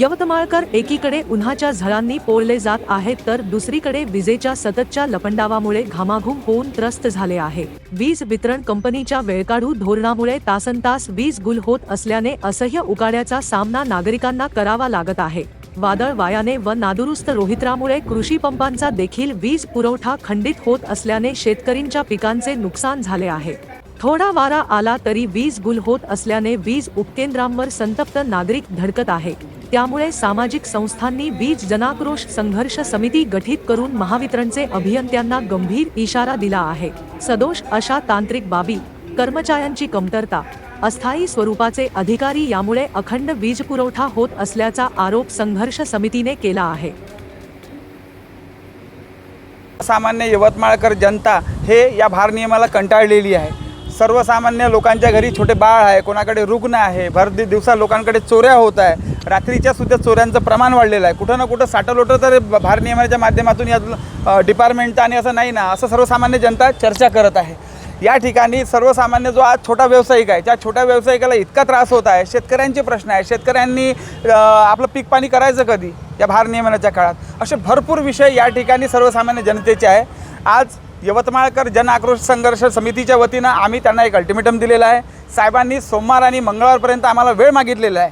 यवतमाळकर एकीकडे उन्हाच्या झळांनी पोळले जात आहेत तर दुसरीकडे विजेच्या सततच्या लपंडावामुळे घामाघूम होऊन त्रस्त झाले आहे. वीज वितरण कंपनीच्या वेळकाढू धोरणामुळे तासनतास वीज गुल होत असल्याने असह्य उकाड्याचा सामना नागरिकांना करावा लागत आहे. वादळ वायाने व नादुरुस्त रोहित्रामुळे कृषी पंपांचा देखील वीज पुरवठा खंडित होत असल्याने शेतकरींच्या पिकांचे नुकसान झाले आहे. थोडा वारा आला तरी वीज गुल होत असल्याने वीज उपकेंद्रांवर संतप्त नागरिक धडकत आहे. त्यामुळे सामाजिक संस्थांनी वीज जनाक्रोश संघर्ष समिती गठीत करून महावितरणचे अभियंत्यांना गंभीर इशारा दिला आहे. सदोष अशा तांत्रिक बाबी कर्मचाऱ्यांची कमतरता अस्थायी स्वरूपाचे अधिकारी यामुळे अखंड वीज पुरवठा होत असल्याचा आरोप संघर्ष समितीने केला आहे. सामान्य यवतमाळकर जनता हे या भारनियमाला कंटाळलेली आहे. सर्वसामान्य लोकांच्या घरी छोटे बाळ आहे कोणाकडे रुग्ण आहे भर दिवसा लोकांकडे चोऱ्या होत आहे रात्रीच्या सुद्धा चोऱ्यांचं प्रमाण वाढलेलं आहे. कुठं ना कुठं साठलोटं तर भारनियमनाच्या माध्यमातून या डिपार्टमेंटचं आणि असं नाही ना असं सर्वसामान्य जनता चर्चा करत आहे. या ठिकाणी सर्वसामान्य जो आज छोटा व्यावसायिक आहे त्या छोट्या व्यावसायिकाला इतका त्रास होत आहे शेतकऱ्यांचे प्रश्न आहे शेतकऱ्यांनी आपलं पीक पाणी करायचं कधी? या भारनियमनाच्या काळात. असे भरपूर विषय या ठिकाणी सर्वसामान्य जनतेचे आहे. आज यवतमाळकर जन आक्रोश संघर्ष समितीच्या वतीनं आम्ही त्यांना एक अल्टिमेटम दिलेलं आहे. साहेबांनी सोमवार आणि मंगळवारपर्यंत आम्हाला वेळ मागितलेला आहे.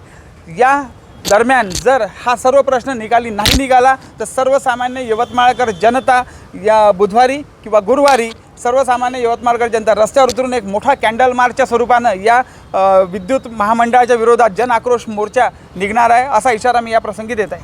या दरम्यान जर हा सर्व प्रश्न निकाली नाही निघाला तर सर्वसामान्य यवतमाळकर जनता या बुधवारी किंवा गुरुवारी सर्वसामान्य यवतमाळकर जनता रस्त्यावर उतरून एक मोठा कॅन्डल मार्चच्या स्वरूपानं या विद्युत महामंडळाच्या विरोधात जन आक्रोश मोर्चा निघणार आहे असा इशारा मी या प्रसंगी देत आहे.